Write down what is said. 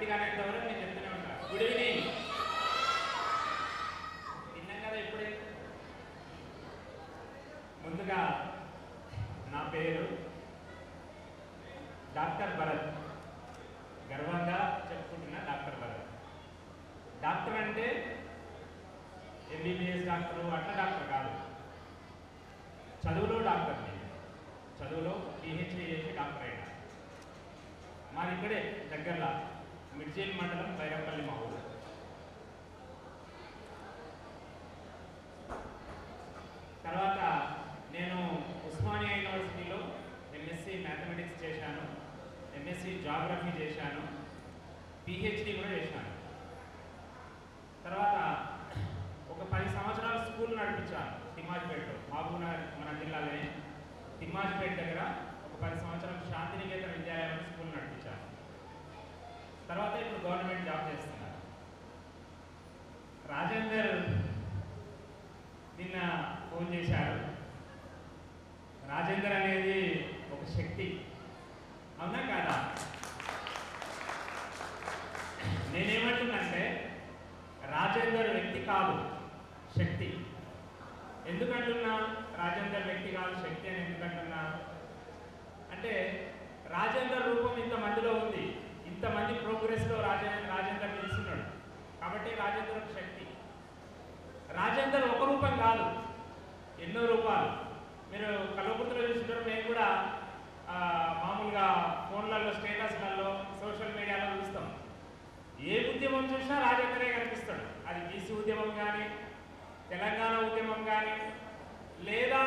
గట్టిగా అనేంత వరకు నేను చెప్తూనే ఉంటా. గుడ్ ఈవినింగ్ తిన్నాం కదా ఇప్పుడే? ముందుగా నా పేరు డాక్టర్ భరత్. గర్వంగా చెప్పుకుంటున్న డాక్టర్ భరత్. డాక్టర్ అంటే ఎంబీబీఎస్ డాక్టరు అట్లా డాక్టర్ కాదు. చదువులో డాక్టర్ నేను. చదువులో పిహెచ్డీ చేసి డాక్టర్ అయినా. మరి ఇక్కడే దగ్గరలో. మిడ్జేల్ మండలం బైరపల్లి మా ఊరు. తర్వాత నేను ఉస్మానియా యూనివర్సిటీలో ఎంఎస్సి మ్యాథమెటిక్స్ చేశాను ఎంఎస్సి జాగ్రఫీ చేశాను పిహెచ్డి కూడా చేశాను. తర్వాత ఒక పది సంవత్సరాలు స్కూల్ నడిపించాను తిమ్మాజ్పేటలో మహబూబ్నగర్ మన జిల్లాలోనే. తిమ్మాజ్పేట దగ్గర ఒక పది సంవత్సరాలు శాంతినికేతన విద్యాలయం స్కూల్ నడిపించాను తర్వాత ఇప్పుడు గవర్నమెంట్ జాబ్ చేస్తున్నాను రాజేందర్ నిన్న ఫోన్ చేశారు. రాజేందర్ అనేది ఒక శక్తి. అవునా కాదా? నేనేమంటున్నంటే రాజేందర్ వ్యక్తి కాదు శక్తి. ఎందుకంటున్నా రాజేందర్ వ్యక్తి కాదు శక్తి అని ఎందుకంటున్నా అంటే రాజేందర్ రూపం ఇంతమందిలో ఉంది. ఇంతమంది ప్రోగ్రెస్లో రాజే రాజేందర్ నిలుస్తున్నాడు కాబట్టి రాజేందర్ శక్తి. రూపాలు ఎన్నో రూపాలు. మీరు కల్వకుర్తిలో చూసినారు మేము కూడా మామూలుగా ఫోన్లలో స్టేటస్లలో సోషల్ మీడియాలో చూస్తాం. ఏ ఉద్యమం చూసినా రాజేందరే కనిపిస్తాడు. అది బీసీ ఉద్యమం కానీ తెలంగాణ ఉద్యమం కానీ లేదా